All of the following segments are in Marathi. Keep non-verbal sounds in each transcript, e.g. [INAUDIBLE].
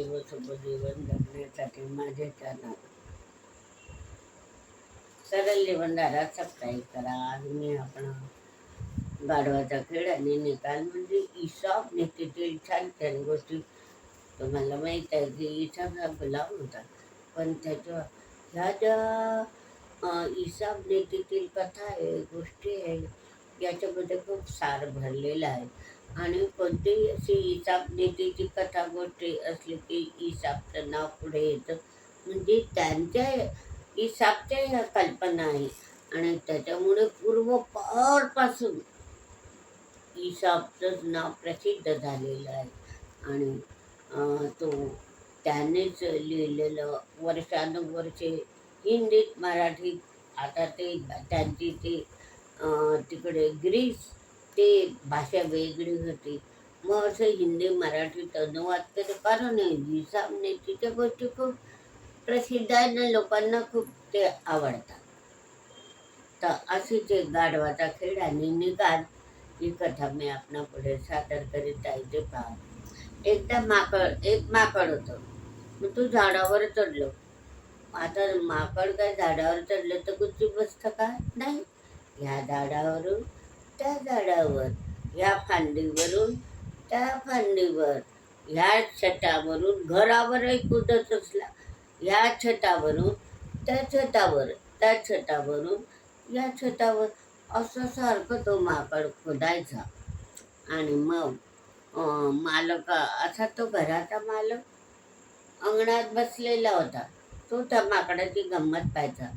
व सुखजीवन जगण्यासाठी माझे चॅनल सरळ जीवनधारा सबस्क्राईब करा. आज मी आपण गाढवाचा खेळ आणि निकाल म्हणजे इसाब नीतीतील छान छान गोष्टी तुम्हाला माहीत आहे की इसाब हा गुलाम होता. पण त्याच्या ह्या ज्या अं, इसाब नीतीतील कथा आहे गोष्टी आहे. याच्यामध्ये खूप सार भरलेला आहे. आणि कोणतीही अशी इसाप नीतीची कथा गोष्टी असली की इसापचं नाव पुढे येतं. म्हणजे त्यांच्या इसापच्या ह्या कल्पना आहे. आणि त्याच्यामुळे पूर्वपारपासून इसापचं नाव प्रसिद्ध झालेलं आहे. आणि तो त्यानेच लिहिलेलं वर्षानुवर्षे हिंदीत मराठीत आता ते त्यांची ते तिकडे ग्रीस ते भाषा वेगळी होती. मग असं हिंदी मराठीत अनुवाद केलं कारण हिसाबने तिच्या गोष्टी खूप प्रसिद्ध आहे ना लोकांना खूप ते आवडतात. तर अशीच एक गाढवाचा खेळ आणि निकाल ही कथा मी आपणा पुढे सादर करीत आहे. ते पहा. एकदा माकड एक माकड होतं. मग तू झाडावर चढलो. आता माकड काय झाडावर चढलं तर गुच्ची बसतं का? नाही. ह्या झाडावरून त्या झाडावर ह्या फांदीवरून त्या फांदीवर ह्या छतावरून घरावरही कुदत असला ह्या छतावरून त्या छतावर त्या छतावरून या छतावर असं सारखं तो माकड खोदायचा. आणि मग मालक असा तो घराचा मालक अंगणात बसलेला होता. तो त्या माकडाची गंमत पाहायचा.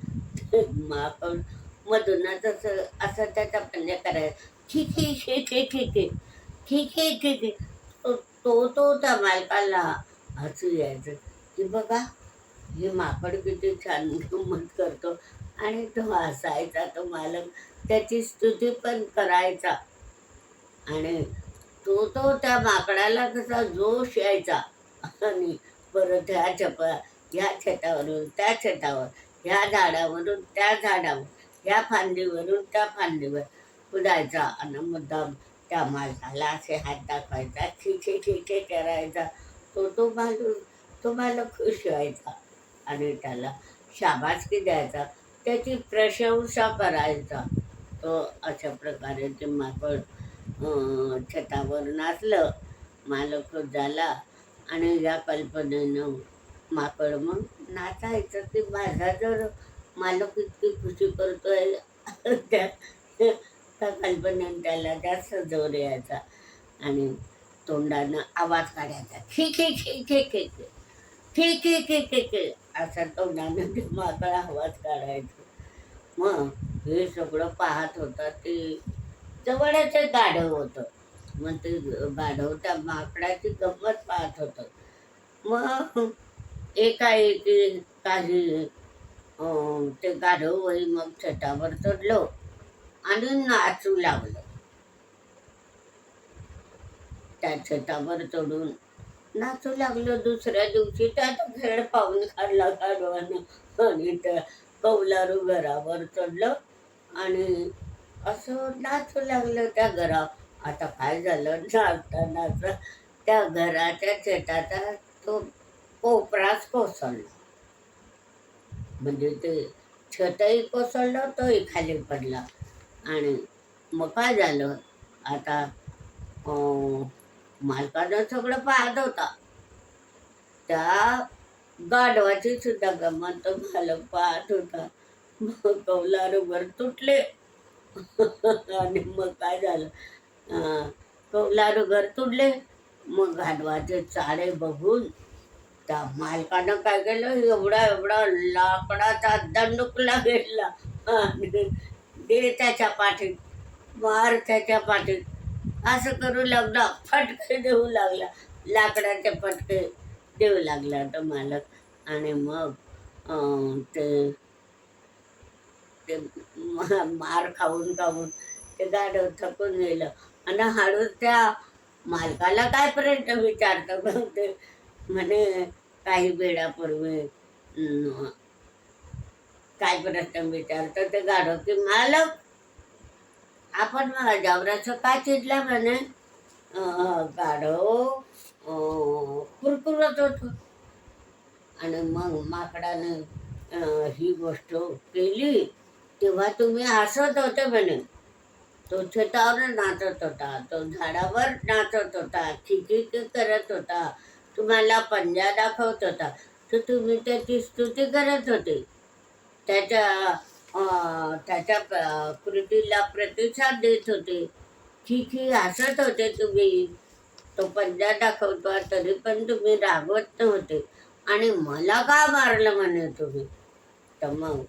[LAUGHS] माकड मधूनच असं असं त्याचा पल्ल्या करायचा. ठीक आहे ठीक आहे ठीक आहे. ठीक आहे ठीक आहे. तो तो त्या मालकाला हसू यायचं की बघा हे माकड किती छान गंमत करतो. आणि तो हसायचा तो मालक त्याची स्तुती पण करायचा. आणि तो तो त्या माकडाला कसा जोश यायचा. आणि परत ह्या छप ह्या छतावरून त्या छतावर ह्या झाडावरून त्या झाडावर. ह्या फांदीवरून त्या फांदीवर कुदायचा आणि मुद्दाम त्या माणसाला असे हात दाखवायचा छिछे छिछे करायचा. तो तो मालक तो मालक खुश व्हायचा आणि त्याला शाबासकी द्यायचा. त्याची प्रशंसा करायचा. तो अशा प्रकारे ते माकड छतावरून छतावर नाचलं मालक झाला आणि या कल्पनेनं माकड मग नाचायचं. ते माझा जर मालक इतकी खुशी करतोय. त्या त्या त्याला जास्त जोर यायचा. आणि तोंडानं आवाज काढायचा खे खे खे खे खे खे खे खे खे खे खी. असा तोंडानं ते आवाज काढायचा. मग हे सगळं पाहत होता ते जवळच एक गाढव होतं. मग ते गाढव त्या माकडाची गंमत पाहत होतं. मग एकाएकी काही हो, ते गाढव मग छतावर चढलो आणि नाचू लागलं. त्या छतावर चढून नाचू लागलो. दुसऱ्या दिवशी त्यात खेळ पाहून काढला गाढवानं. आणि त्या कौलारू घरावर चढलो आणि असं नाचू लागलं त्या घरा आता काय झालं? नाचता नाचता त्या घराच्या छताचा तो कोपराच कोसळला. म्हणजे ते छतही कोसळलं तोही खाली पडला. आणि मग काय झालं? आता अं, मालकानं सगळं पाहत होता. त्या गाढवाची सुद्धा गमत मालक पाहत होता. मग कौलारू वर तुटले. आणि मग काय झालं? कौलार घर तुटले. मग गाढवाचे चाळे बघून त्या मालकानं काय केलं? एवढा एवढा लाकडाचा दंडुकला घेतला. दे त्याच्या पाठीत मार त्याच्या पाठीत. असं करू लागला फटके देऊ लागला. लाकडाचे फटके देऊ लागला तो मालक. आणि मग ते ते मार खाऊन खाऊन ते गाडव थकून गेलं. आणि हळूच त्या मालकाला काय पर्यंत विचारतं ते? म्हणे काही वेळापूर्वी अं, काय प्रश्न विचारतो ते गाढव की मालक आपण मला जावराचं का चिडला म्हणे? अं, गाढव कुरकुरत होतं. आणि मग माकडाने ही गोष्ट केली तेव्हा तुम्ही हसत होते म्हणे. तो छतावर नाचत होता तो झाडावर नाचत होता खिकी करत होता. तुम्हाला पंजा दाखवत होता. तर तुम्ही त्याची स्तुती करत होते. त्याच्या त्याच्या कृतीला प्रतिसाद देत होते. खी हसत होते तुम्ही. तो पंजा दाखवतो तरी पण तुम्ही रागवत नव्हते. आणि मला का मारलं म्हणे तुम्ही? तर मग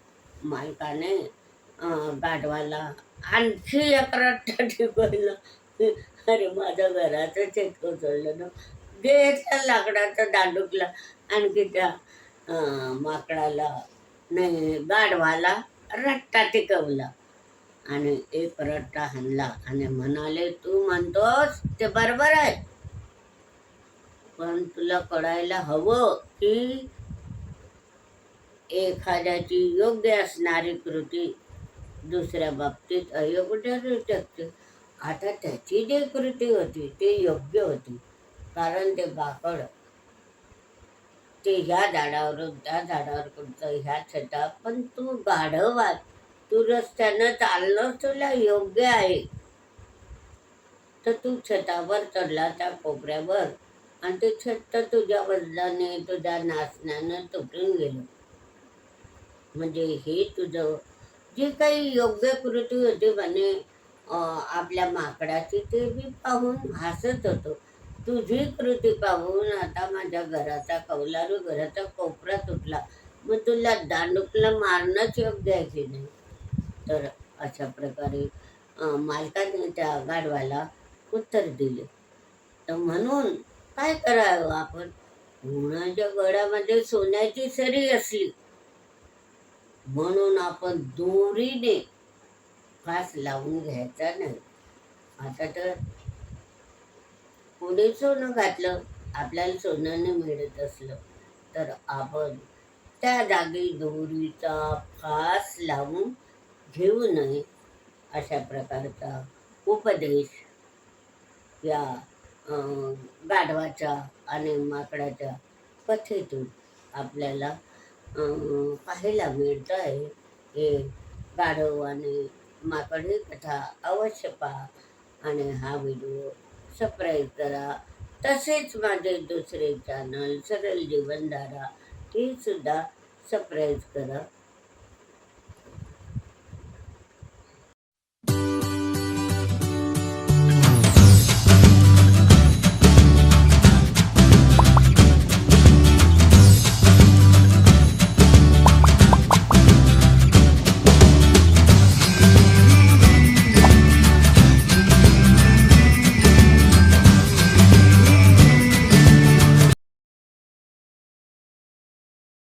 मालकाने गाढवाला आणखी एक रट्टा टिकवलं अरे माझ्या घराचं चेक कोसळलं ना. दे लाकडाचा दांडूकला आणखी त्या माकडाला नाही गाढवाला रट्टा टिकवला. आणि एक रट्टा हाणला आणि म्हणाले तू म्हणतोस ते बरोबर आहे. पण तुला कळायला हवं की एखाद्याची योग्य असणारी कृती दुसऱ्या बाबतीत अयोग्य ठरू शकते. आता त्याची जी कृती होती ती योग्य होती. कारण ते बाकड. ते ह्या झाडावरून त्या झाडावर कुठचं ह्या छटा पण तू गाढव तू रस्त्यानं चालणं तुला योग्य आहे. तर तू छतावर चढला त्या कोपऱ्यावर आणि ते छत तर तुझ्या वजनाने तुझ्या नाचण्यानं तुटून गेलं. म्हणजे हे तुझं जी काही योग्य कृती होती म्हणे अं, आपल्या माकडाची ते मी पाहून हसत होतो. तुझी कृती पाहून आता माझ्या घराचा कौलारू घराचा कोपरा तुटला. मग तुला दांडुकला मारणंच योग्य आहे की नाही. तर अशा प्रकारे मालकाने त्या गाढवाला उत्तर दिले. तर म्हणून काय करावं आपण? उन्हाच्या गळ्यामध्ये सोन्याची सरी असली. म्हणून आपण दोरीने फास लावून घ्यायचा नाही. आता तर कोणी सोनं घातलं आपल्याला सोनं नाही मिळत असलं. तर आपण त्या जागी दोरीचा फास लावून घेऊ नये अशा प्रकारचा उपदेश या गाढवाच्या आणि माकडाच्या कथेतून आपल्याला पाहायला मिळतं आहे हे गाढव आणि माकड ही कथा अवश्य पहा आणि हा व्हिडिओ सबस्क्राईब करा. तसेच माझे दुसरे चॅनल सरळ जीवनधारा हे सुद्धा सबस्क्राईब करा.